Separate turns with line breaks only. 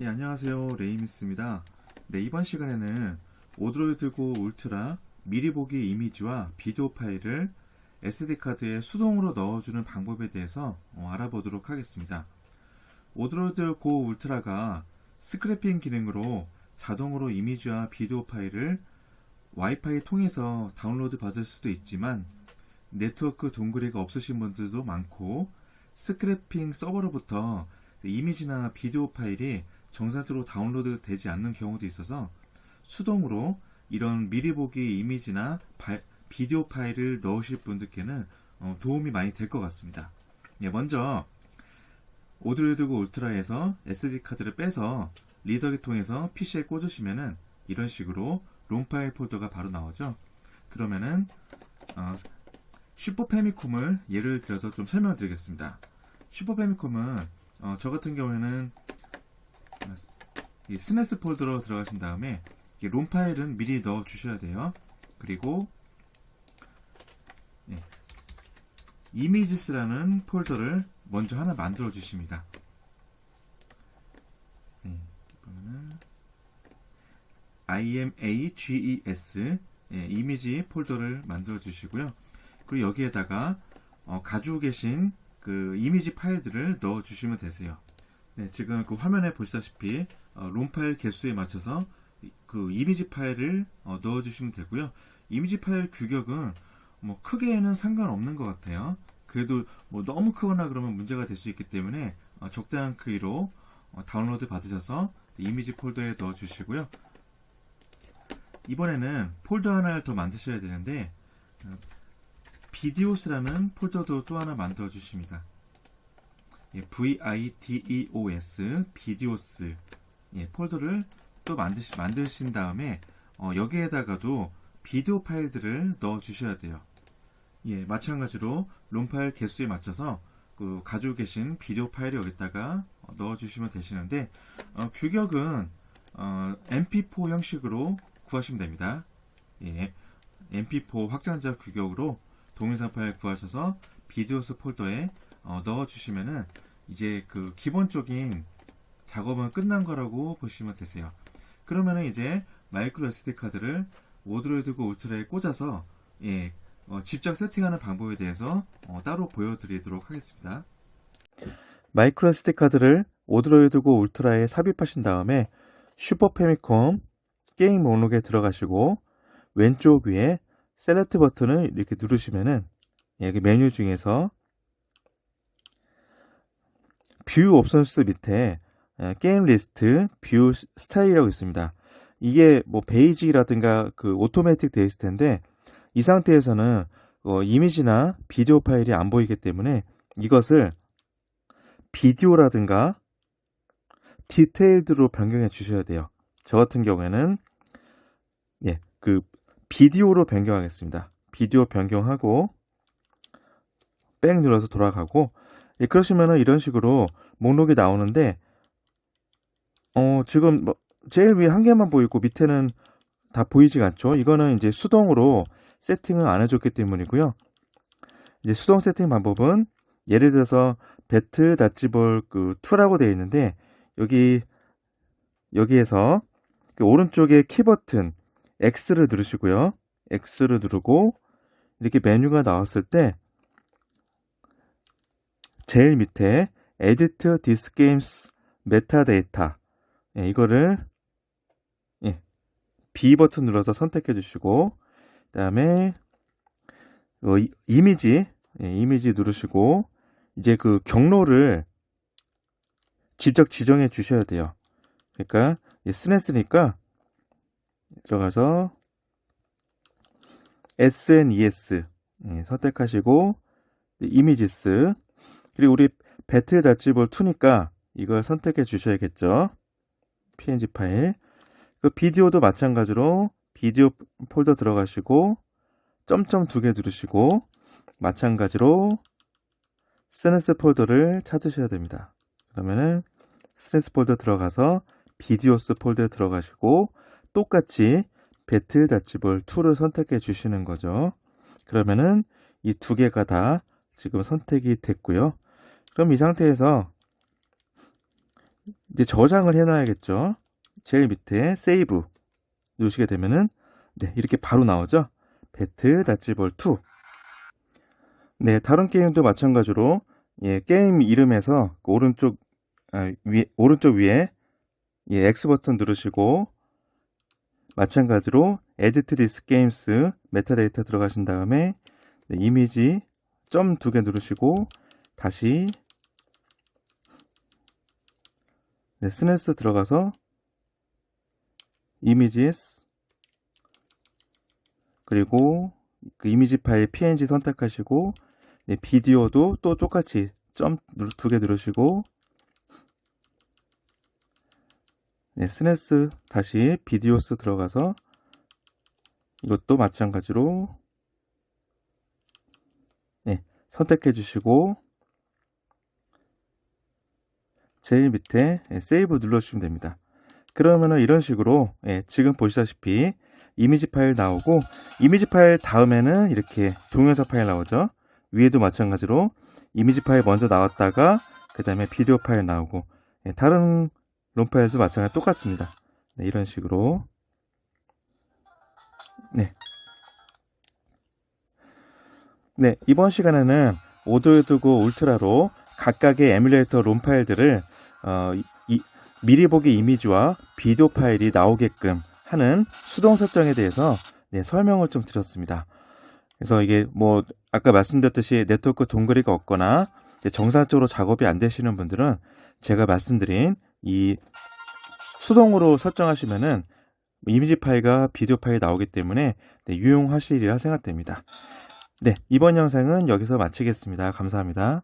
네, 안녕하세요. 레이미스입니다. 네, 이번 시간에는 오드로이드 고 울트라 미리 보기 이미지와 비디오 파일을 SD카드에 수동으로 넣어주는 방법에 대해서 어, 알아보도록 하겠습니다. 오드로이드 고 울트라가 스크래핑 기능으로 자동으로 이미지와 비디오 파일을 와이파이 통해서 다운로드 받을 수도 있지만 네트워크 동그리가 없으신 분들도 많고 스크래핑 서버로부터 이미지나 비디오 파일이 정상적으로 다운로드 되지 않는 경우도 있어서 수동으로 이런 미리 보기 이미지나 바- 비디오 파일을 넣으실 분들께는 어, 도움이 많이 될 것 같습니다. 예, 먼저 오드로이드고 울트라에서 SD 카드를 빼서 리더기 통해서 PC에 꽂으시면은 이런 식으로 롬 파일 폴더가 바로 나오죠. 그러면은 어, 슈퍼 패미콤을 예를 들어서 좀 설명드리겠습니다. 슈퍼 패미콤은 어, 저 같은 경우에는 어, 이 스네스 폴더로 들어가신 다음에 이롬 파일은 미리 넣어 주셔야 돼요. 그리고 예, 이미지스라는 폴더를 먼저 하나 만들어 주십니다. 예, 그러면은 images 예, 이미지 폴더를 만들어 주시고요. 그리고 여기에다가 어, 가지고 계신 그 이미지 파일들을 넣어 주시면 되세요. 네, 지금 그 화면에 보시다시피 어, 롬 파일 개수에 맞춰서 이- 그 이미지 파일을 어, 넣어 주시면 되고요. 이미지 파일 규격은 뭐 크게는 상관없는 것 같아요. 그래도 뭐 너무 크거나 그러면 문제가 될 수 있기 때문에 어, 적당한 크기로 어, 다운로드 받으셔서 이미지 폴더에 넣어 주시고요. 이번에는 폴더 하나를 더 만드셔야 되는데 어, 비디오스라는 폴더도 또 하나 만들어 주십니다. 예, VIDEOS 비디오스 예, 폴더를 또 만드시, 만드신 다음에 어, 여기에다가도 비디오 파일들을 넣어 주셔야 돼요. 예, 마찬가지로 롬 파일 개수에 맞춰서 그 가지고 계신 비디오 파일을 여기다가 어, 넣어 주시면 되시는데 어, 규격은 어, MP4 형식으로 구하시면 됩니다. 예, MP4 확장자 규격으로 동영상 파일 구하셔서 비디오스 폴더에 어, 넣어주시면은 이제 그 기본적인 작업은 끝난 거라고 보시면 되세요. 그러면은 이제 마이크로 SD 카드를 오드로이드고 울트라에 꽂아서 예, 어, 직접 세팅하는 방법에 대해서 어, 따로 보여드리도록 하겠습니다. 마이크로 SD 카드를 오드로이드고 울트라에 삽입하신 다음에 슈퍼 패미콤 게임 목록에 들어가시고 왼쪽 위에 셀렉트 버튼을 이렇게 누르시면은 여기 메뉴 중에서 뷰 옵션스 밑에 에, 게임 리스트 뷰 스타일이라고 있습니다. 이게 뭐 베이직이라든가 그 오토매틱 되어 있을 텐데 이 상태에서는 어, 이미지나 비디오 파일이 안 보이기 때문에 이것을 비디오라든가 디테일드로 변경해 주셔야 돼요. 저 같은 경우에는 예, 그 비디오로 변경하겠습니다. 비디오 변경하고 백 눌러서 돌아가고 예, 그러시면은 이런 식으로 목록이 나오는데 어 지금 뭐 제일 위에 한 개만 보이고 밑에는 다 보이지가 않죠. 이거는 이제 수동으로 세팅을 안 해줬기 때문이고요. 이제 수동 세팅 방법은 예를 들어서 배트 다치볼 그 2라고 되어 있는데 여기 여기에서 그 오른쪽에 키 버튼 X를 누르시고요. X를 누르고 이렇게 메뉴가 나왔을 때 제일 밑에 Edit This Games Metadata 예, 이거를 예, B 버튼 눌러서 선택해 주시고 그 다음에 어, 이, 이미지 예, 이미지 누르시고 이제 그 경로를 직접 지정해 주셔야 돼요. 그러니까 스네스니까 들어가서 SNES 예, 선택하시고 이미지스 그리고 우리 배틀 다치볼 2니까 이걸 선택해 주셔야겠죠. PNG 파일. 그 비디오도 마찬가지로 비디오 폴더 들어가시고 점점 두 개 누르시고 마찬가지로 스네스 폴더를 찾으셔야 됩니다. 그러면은 스트레스 폴더 들어가서 비디오스 폴더에 들어가시고 똑같이 배틀 다치볼 2를 선택해 주시는 거죠. 그러면은 이 두 개가 다 지금 선택이 됐고요. 그럼 이 상태에서 이제 저장을 해놔야겠죠. 제일 밑에 세이브 누르시게 되면은 네 이렇게 바로 나오죠. 배트 닷지볼 2. 네 다른 게임도 마찬가지로 예 게임 이름에서 그 오른쪽 아, 위 오른쪽 위에 예 X 버튼 누르시고 마찬가지로 this games 메타데이터 들어가신 다음에 네, 이미지 점 두 개 누르시고 다시 네, 스네스 들어가서 이미지스 그리고 그 이미지 파일 png 선택하시고 네, 비디오도 또 똑같이 점 두 개 누르시고 네, 스네스 다시 비디오스 들어가서 이것도 마찬가지로 네, 선택해 주시고 제일 밑에 예, 세이브 눌러주시면 됩니다. 그러면은 이런 식으로 예, 지금 보시다시피 이미지 파일 나오고 이미지 파일 다음에는 이렇게 동영상 파일 나오죠. 위에도 마찬가지로 이미지 파일 먼저 나왔다가 그 다음에 비디오 파일 나오고 예, 다른 롬 파일도 마찬가지 똑같습니다. 네, 이런 식으로 네. 네, 이번 시간에는 오드두고 울트라로 각각의 에뮬레이터 롬 파일들을 어, 이- 이- 미리 보기 이미지와 비디오 파일이 나오게끔 하는 수동 설정에 대해서 네, 설명을 좀 드렸습니다. 그래서 이게 뭐 아까 말씀드렸듯이 네트워크 동그리가 없거나 정상적으로 작업이 안 되시는 분들은 제가 말씀드린 이 수동으로 설정하시면은 이미지 파일과 비디오 파일이 나오기 때문에 네, 유용하시리라 생각됩니다. 네, 이번 영상은 여기서 마치겠습니다. 감사합니다.